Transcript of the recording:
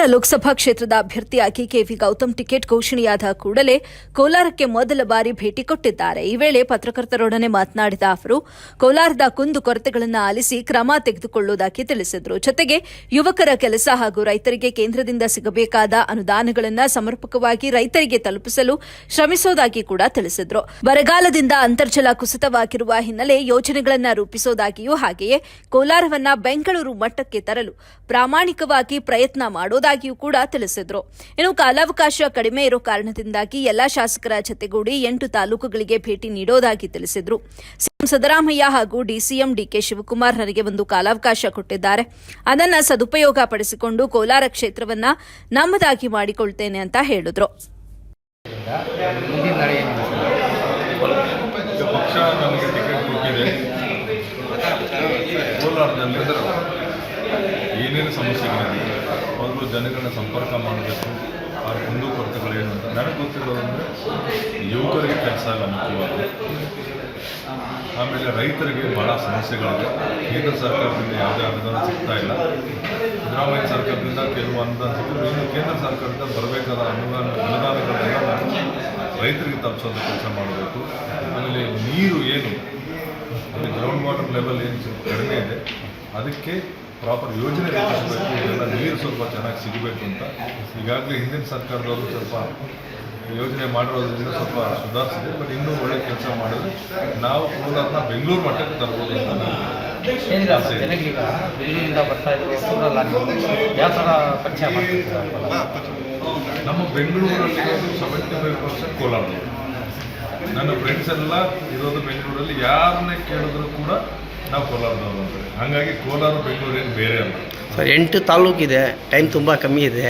ಲೋಕಸಭಾ ಕ್ಷೇತ್ರದ ಅಭ್ಯರ್ಥಿಯಾಗಿ KV Gautam ticket ಘೋಷಣೆಯಾದ ಕೂಡಲೇ ಕೋಲಾರಕ್ಕೆ ಮೊದಲ ಬಾರಿ ಭೇಟಿ ಕೊಟ್ಟಿದ್ದಾರೆ. ಈ ವೇಳೆ ಪತ್ರಕರ್ತರೊಡನೆ ಮಾತನಾಡಿದ ಅವರು, ಕೋಲಾರದ ಕುಂದು ಕೊರತೆಗಳನ್ನು ಆಲಿಸಿ ಕ್ರಮ ತೆಗೆದುಕೊಳ್ಳುವುದಾಗಿ ತಿಳಿಸಿದರು. ಜೊತೆಗೆ ಯುವಕರ ಕೆಲಸ ಹಾಗೂ ರೈತರಿಗೆ ಕೇಂದ್ರದಿಂದ ಸಿಗಬೇಕಾದ ಅನುದಾನಗಳನ್ನು ಸಮರ್ಪಕವಾಗಿ ರೈತರಿಗೆ ತಲುಪಿಸಲು ಶ್ರಮಿಸೋದಾಗಿ ಕೂಡ ತಿಳಿಸಿದರು. ಬರಗಾಲದಿಂದ ಅಂತರ್ಜಲ ಕುಸಿತವಾಗಿರುವ ಹಿನ್ನೆಲೆ ಯೋಜನೆಗಳನ್ನು ರೂಪಿಸೋದಾಗಿಯೂ ಹಾಗೆಯೇ ಕೋಲಾರವನ್ನ ಬೆಂಗಳೂರು ಮಟ್ಟಕ್ಕೆ ತರಲು ಪ್ರಾಮಾಣಿಕವಾಗಿ ಪ್ರಯತ್ನ ಮಾಡೋದಾಗಿಯೂ ಕೂಡ ತಿಳಿಸಿದ್ರು. ಇನ್ನು ಕಾಲಾವಕಾಶ ಕಡಿಮೆ ಇರೋ ಕಾರಣದಿಂದಾಗಿ ಎಲ್ಲಾ ಶಾಸಕರ ಜತೆಗೂಡಿ ಎಂಟು ತಾಲೂಕುಗಳಿಗೆ ಭೇಟಿ ನೀಡೋದಾಗಿ ತಿಳಿಸಿದ್ರು. ಸಿಎಂ ಸಿದ್ದರಾಮಯ್ಯ ಹಾಗೂ ಡಿಸಿಎಂ ಡಿಕೆ ಶಿವಕುಮಾರ್ ನನಗೆ ಒಂದು ಕಾಲಾವಕಾಶ ಕೊಟ್ಟಿದ್ದಾರೆ. ಅದನ್ನ ಸದುಪಯೋಗ ಪಡಿಸಿಕೊಂಡು ಕೋಲಾರ ಕ್ಷೇತ್ರವನ್ನ ನಮ್ಮದಾಗಿ ಮಾಡಿಕೊಳ್ತೇನೆ ಅಂತ ಹೇಳಿದ್ರು. ಕೋಲಾರದಲ್ಲಿ ಏನೇನು ಸಮಸ್ಯೆಗಳಿದೆ ಅವರು ಜನಗಳನ್ನ ಸಂಪರ್ಕ ಮಾಡಬೇಕು, ಅವ್ರ ಕುಂದುಕೊರತೆಗಳೇನು ಅಂತ. ನನಗೆ ಗೊತ್ತಿರೋದಂದರೆ ಯುವಕರಿಗೆ ಕೆಲಸ ಇಲ್ಲ ಮುಖ್ಯವಾಗಿ ಆಮೇಲೆ ರೈತರಿಗೆ ಭಾಳ ಸಮಸ್ಯೆಗಳಿದೆ ಕೇಂದ್ರ ಸರ್ಕಾರದಿಂದ ಯಾವುದೇ ಅನುದಾನ ಸಿಗ್ತಾ ಇಲ್ಲ. ಸಿದ್ದರಾಮಯ್ಯ ಸರ್ಕಾರದಿಂದ ಕೆಲವು ಅನುದಾನ ಸಿಕ್ಕಿದ್ರು ಇನ್ನು ಕೇಂದ್ರ ಸರ್ಕಾರದಿಂದ ಬರಬೇಕಾದ ಅನುದಾನ, ಅನುದಾನಗಳನ್ನೆಲ್ಲ ರೈತರಿಗೆ ತಪ್ಪಿಸೋದು ಕೆಲಸ ಮಾಡಬೇಕು. ಆಮೇಲೆ ನೀರು ಏನು? ಗ್ರೌಂಡ್ ವಾಟರ್ ಲೆವೆಲ್ ಏನು ಕಡಿಮೆ ಇದೆ. ಅದಕ್ಕೆ ಪ್ರಾಪರ್ ಯೋಜನೆ ರೂಪಿಸಬೇಕು ಇದೆಲ್ಲ ನೀರು ಸ್ವಲ್ಪ ಚೆನ್ನಾಗಿ ಸಿಗಬೇಕು ಅಂತ. ಈಗಾಗಲೇ ಹಿಂದಿನ ಸರ್ಕಾರದವರು ಸ್ವಲ್ಪ ಯೋಜನೆ ಮಾಡಿರೋದ್ರಿಂದ ಸ್ವಲ್ಪ ಸುಧಾರಿಸಿದೆ ಬಟ್ ಇನ್ನೂ ಒಳ್ಳೆ ಕೆಲಸ ಮಾಡಿದ್ರೆ. ನಾವು ಕೂಡ ಬೆಂಗಳೂರು ಮಟ್ಟಕ್ಕೆ ತರ್ಬೋದು ಅಂತ ನಾನು ಏನಿಲ್ಲ ಸರ್. ಜನಗಳೀಗ ಬೆಂಗಳೂರಿಂದ ಬರ್ತಾ ಇದ್ರು ಊರಲ್ಲ ಯಾವ ಥರ ಪರಿಚಯ ನಮ್ಮ ಬೆಂಗಳೂರಲ್ಲಿ ಸೆವೆಂಟಿ ಫೈವ್ ಪರ್ಸೆಂಟ್ ಕೋಲಾರ. ನನ್ನ ಫ್ರೆಂಡ್ಸ್ ಎಲ್ಲ ಇರೋದು ಬೆಂಗಳೂರಲ್ಲಿ ಯಾರನ್ನೇ ಕೇಳಿದ್ರು ಕೂಡ ನಾವು ಕೋಲಾರದವರು ಹಾಗಾಗಿ ಕೋಲಾರ, ಬೆಂಗಳೂರು ಏನು ಬೇರೆ ಅಲ್ಲ. ಸರ್, ಎಂಟು ತಾಲೂಕಿದೆ ಟೈಮ್ ತುಂಬ ಕಮ್ಮಿ ಇದೆ.